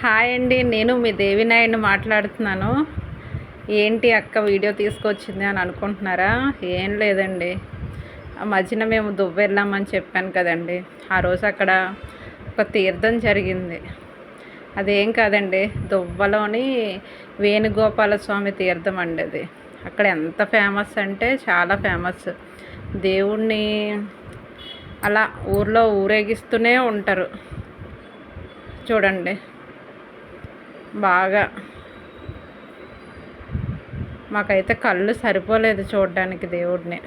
Hi అండి నేను మీ దేవినాయన్ మాట్లాడుతున్నాను. ఏంటి అక్క వీడియో తీసుకొచ్చింది అని అనుకుంటున్నారా? ఏం లేదండి. ఆ మధ్యన మేము దువ్వ వెళ్ళామని చెప్పాను కదండి. ఆ రోజు అక్కడ ఒక తీర్థం జరిగింది. అదేం కాదండి దువ్వలోని వేణుగోపాల స్వామి తీర్థం అండి అది. అక్కడ ఎంత ఫేమస్ అంటే చాలా ఫేమస్. దేవుణ్ణి అలా ఊర్లో ఊరేగిస్తూనే ఉంటారు. చూడండి. బాగా. మాకైతే కళ్ళు సరిపోలేదు చూడడానికి దేవుడిని.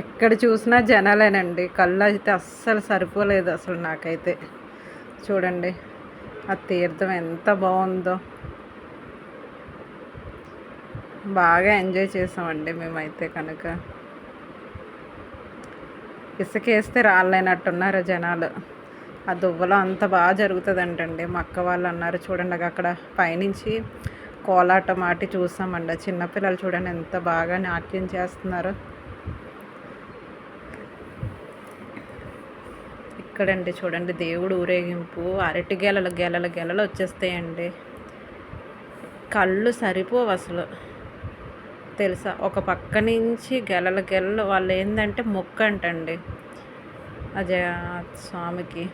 ఎక్కడ చూసినా జనాలేనండి. కళ్ళు అయితే అస్సలు సరిపోలేదు అసలు నాకైతే. చూడండి ఆ తీర్థం ఎంత బాగుందో. బాగా ఎంజాయ్ చేసామండి మేమైతే కనుక. ఇసుకేస్తే రాలేనట్టున్నారు జనాలు. ఆ దువ్వలో అంత బాగా జరుగుతుందంటండి. మా అక్క వాళ్ళు అన్నారు చూడండి అక్కడ పైనుంచి కోలాటం ఆటి చూసామండి. చిన్నపిల్లలు చూడండి ఎంత బాగా నాట్యం చేస్తున్నారు. ఎక్కడండి చూడండి దేవుడు ఊరేగింపు. అరటి గెలలు గెలలు గెలలు వచ్చేస్తాయండి. కళ్ళు సరిపోవు అసలు. తెలుసా? ఒక పక్క నుంచి గెలల గెలలు వాళ్ళు ఏంటంటే మొక్క అంటండి. అజయ స్వామికి.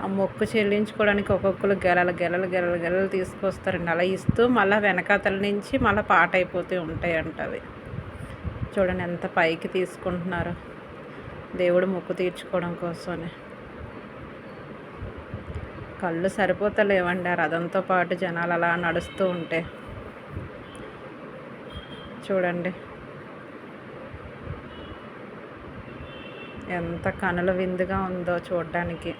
ఆ మొక్కు చెల్లించుకోవడానికి ఒక్కొక్కరు గెలలు గెలలు గెలలు గెలలు తీసుకొస్తారండి అలా ఇస్తూ మళ్ళీ వెనకాతల నుంచి మళ్ళీ పాట అయిపోతూ ఉంటాయి అవి చూడండి ఎంత పైకి తీసుకుంటున్నారో. దేవుడు మొక్కు తీర్చుకోవడం కోసమే కళ్ళు సరిపోతలేవండి ఆ రథంతో పాటు జనాలు అలా నడుస్తూ ఉంటే. చూడండి. ఎంత కనుల విందుగా ఉందో చూడడానికి.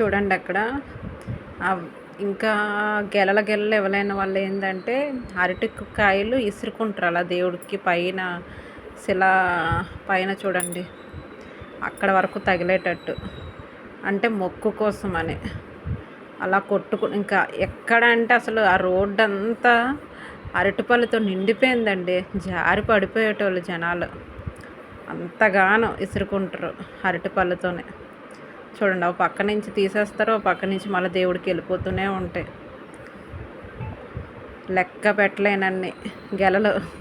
చూడండి అక్కడ. ఇంకా గెలల గెలలు ఇవ్వలేని వాళ్ళు ఏంటంటే అరటి కాయలు ఇసురుకుంటారు అలా దేవుడికి పైన శిల పైన చూడండి. అక్కడ వరకు తగిలేటట్టు. అంటే మొక్కు కోసం అని అలా కొట్టుకు ఇంకా ఎక్కడ అంటే అసలు ఆ రోడ్డు అంతా అరటిపళ్ళతో నిండిపోయిందండి. జారి పడిపోయేటోళ్ళు జనాలు. అంతగానో ఇసురుకుంటారు అరటిపళ్ళతోనే. చూడండి ఒక పక్క నుంచి తీసేస్తారు ఒక పక్క నుంచి మళ్ళీ దేవుడికి వెళ్ళిపోతూనే ఉంటాయి. లెక్క పెట్టలేనన్ని గెలలు.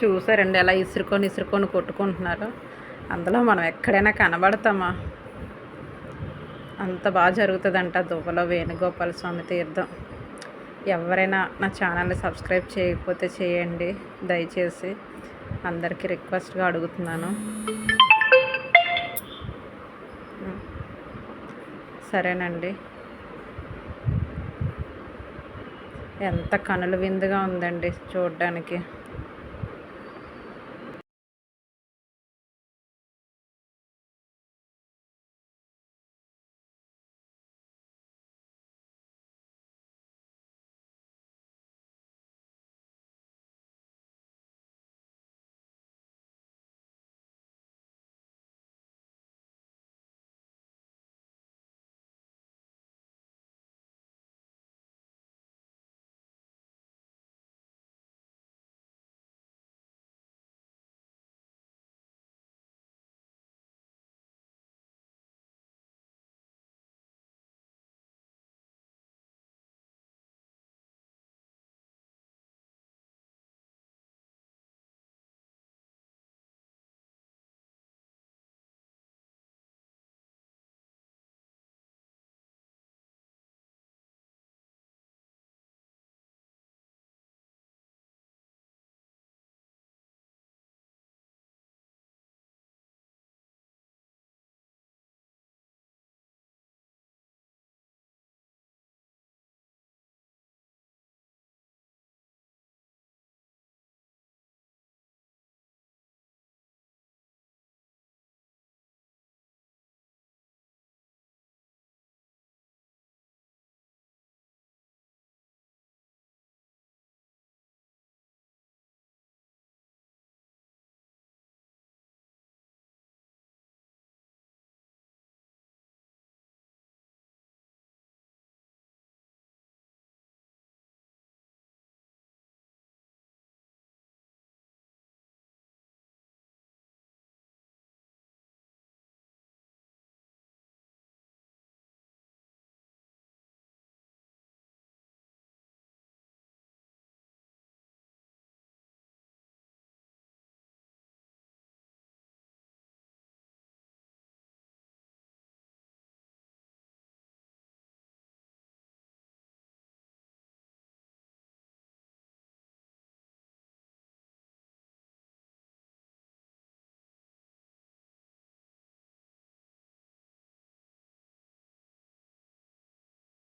చూసారండి ఎలా ఇసురుకొని ఇసురుకొని కొట్టుకుంటున్నారు. అందులో మనం ఎక్కడైనా కనబడతామా? అంత బాగా జరుగుతుందంట దువ్వలో వేణుగోపాల స్వామి తీర్థం. ఎవరైనా నా ఛానల్ని సబ్స్క్రైబ్ చేయకపోతే చేయండి దయచేసి అందరికీ రిక్వెస్ట్గా అడుగుతున్నాను. సరేనండి. ఎంత కనుల విందుగా ఉందండి చూడడానికి.